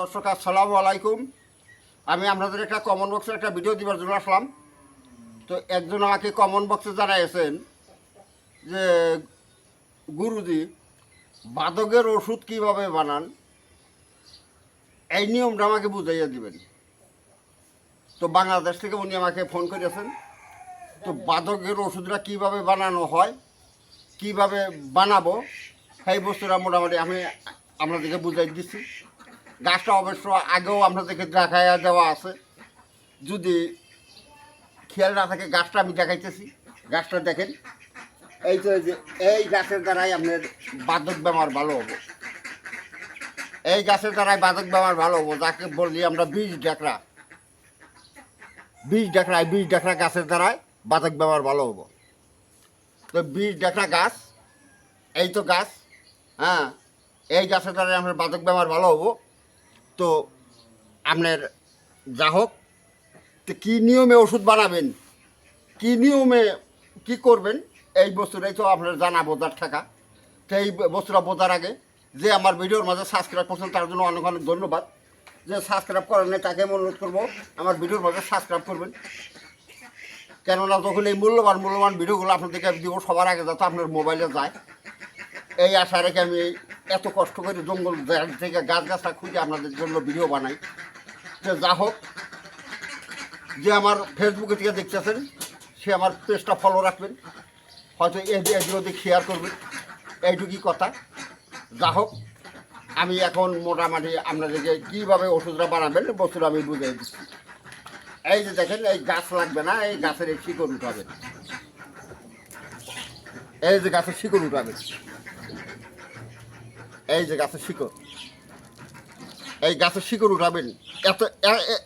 দর্শক, আসসালামু আলাইকুম। আমি আপনাদের একটা কমন বক্সের একটা ভিডিও দিবার জন্য আসলাম। তো একজন আমাকে কমন বক্সে জানাইছেন যে, গুরুজি, বাদকের ওষুধ কীভাবে বানান? এই নিয়মটা আমাকে বুঝাইয়া দিবেন। তো বাংলাদেশ থেকে উনি আমাকে ফোন করেছেন তো বাদকের ওষুধটা কীভাবে বানানো হয়? কীভাবে বানাবো? সেই বস্তুটা মোটামুটি আমি আপনাদেরকে বুঝাই দিচ্ছি। গাছটা অবশ্য আগেও আপনাদেরকে দেখাইয়া দেওয়া আছে। যদি খেয়াল না থাকে, গাছটা আমি দেখাইতেছি। গাছটা দেখেন। এই তো যে, এই গাছের দ্বারাই আপনার বাদক বেমার ভালো হব। এই গাছের দ্বারাই বাদক বেমার ভালো হব, যাকে বলি আমরা বীজ ডেকরা। বীজ ডেকরা বীজ ডেকরা গাছের দ্বারাই বাদক বেমার ভালো হব। তো বীজ ডেকরা গাছ, এই তো গাছ হ্যাঁ এই গাছের দ্বারাই আপনার বাদক বেমার ভালো হব। তো আপনার যা হোক তো কী নিয়মে ওষুধ বানাবেন? কী নিয়মে কি করবেন? এই বস্তুটাই তো আপনার জানা বোঝার থাকা তো এই বস্তুটা বোঝার আগে যে আমার ভিডিওর মাঝে সাবস্ক্রাইব করছেন, তার জন্য অনেক অনেক ধন্যবাদ। যে সাবস্ক্রাইব করেন তাকে আমি অনুরোধ করব, আমার ভিডিওর মাঝে সাবস্ক্রাইব করবেন। কেননা যখন এই মূল্যবান মূল্যবান ভিডিওগুলো আপনাদেরকে দিব, সবার আগে যাতে আপনার মোবাইলে যায়। এই আশা রেখে আমি এত কষ্ট করে জঙ্গল থেকে গাছ গাছা খুঁজে আপনাদের জন্য ভিডিও বানাই। যে যা হোক, যে আমার ফেসবুকে থেকে দেখতেছেন, সে আমার পেজটা ফলো রাখবেন। হয়তো এদি এদিক ওদিক শেয়ার করবেন। এইটুকুই কথা। যা হোক, আমি এখন মোটামুটি আপনাদেরকে কীভাবে ওষুধটা বানাবেন বস্তুটা আমি বুঝিয়ে দিচ্ছি। এই যে দেখেন, এই গাছ লাগবে না, এই গাছের এই শিকড় উঠাবেন। এই যে গাছের শিকড় উঠাবেন। এই যে গাছের শিকড়। এই গাছের শিকড় উঠাবেন। এত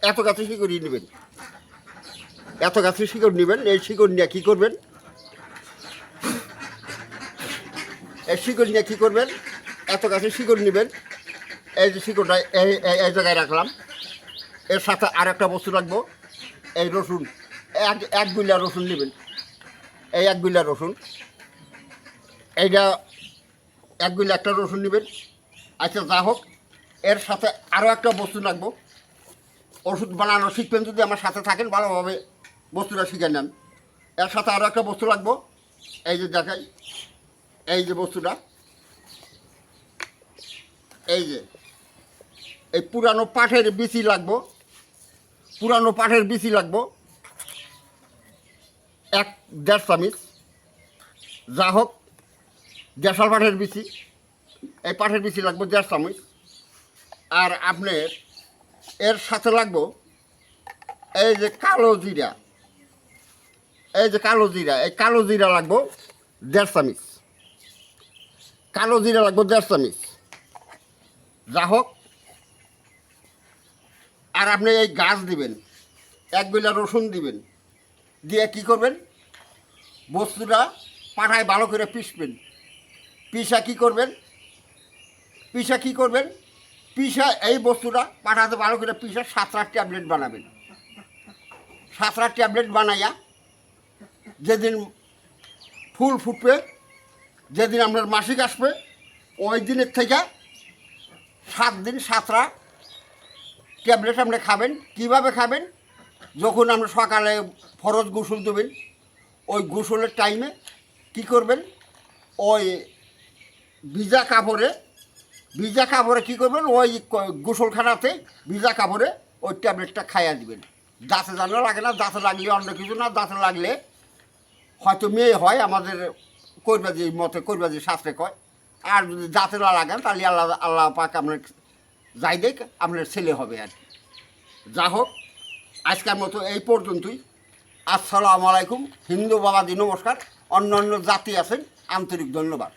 এত গাছের শিকড়ই নেবেন। এত গাছের শিকড় নেবেন, এই শিকড় নিয়ে কী করবেন? এই শিকড় নিয়ে কী করবেন? এত গাছের শিকড় নেবেন। এই যে শিকড়টা এই, এই- জায়গায় রাখলাম। এর সাথে আর একটা বস্তু রাখব। এই রসুন, এক এক বিলা রসুন নেবেন। এই এক বিলা রসুন। এইটা এক বিলা একটা রসুন নেবেন। আচ্ছা যা হোক, এর সাথে আরও একটা বস্তু লাগবো ওষুধ বানানো শিখবেন যদি আমার সাথে থাকেন, ভালোভাবে বস্তুটা শিখে নেন। এর সাথে আরও একটা বস্তু লাগবো এই যে দেখাই এই যে বস্তুটা, এই যে, এই পুরানো পাঠের বিচি লাগবো। পুরানো পাঠের বিচি লাগবো। এক, দেড় চামিচ। যা হোক দেশাল পাঠের বিচি। এই পাঠের বিচি লাগবো দেড় চামিচ। আর আপনার এর সাথে লাগবো এই যে কালো জিরা। এই যে কালো জিরা, এই কালো জিরা লাগবো দেড় চামিচ। কালো জিরা লাগবো দেড় চামিচ। যা হোক। আর আপনি এই গাছ দিবেন, এক বিলা রসুন দিবেন। দিয়ে কি করবেন? বস্তুটা পাঠায় ভালো করে পিসবেন পিসা কি করবেন? পিসা কি করবেন? পিসা এই বস্তুটা পাঠাতে ভালো করে পিসা সাতটা ট্যাবলেট বানাবেন। সাতটা ট্যাবলেট বানাইয়া যেদিন ফুল ফুটবে, যেদিন আপনার মাসিক আসবে, ওই দিনের থেকে সাত দিন সাতটা ট্যাবলেট আপনি খাবেন। কীভাবে খাবেন? যখন আপনি সকালে ফরজ গোসল দেবেন, ওই গোসলের টাইমে কি করবেন? ওই ভিজা কাপড়ে ভিজা কাপড়ে কী করবেন? ওই গোসলখানাতে ভিজা কাপড়ে ওই ট্যাবলেটটা খাইয়া দিবেন। দাঁতে জানা লাগে না, দাঁতে লাগলে অন্য কিছু না, দাঁতে লাগলে হয়তো মেয়ে হয়, আমাদের কৈরবাজি মতে কৈরবাজি শাস্ত্রে কয়। আর যদি দাঁতে না লাগান, তাহলে আল্লাহ আল্লাহ পাক আপনার যাই দেখ, আপনার ছেলে হবে আর কি। যা হোক, আজকের মতো এই পর্যন্তই। আসসালামু আলাইকুম, হিন্দু বাবাদি নমস্কার। অন্য অন্য জাতি আছেন, আন্তরিক ধন্যবাদ।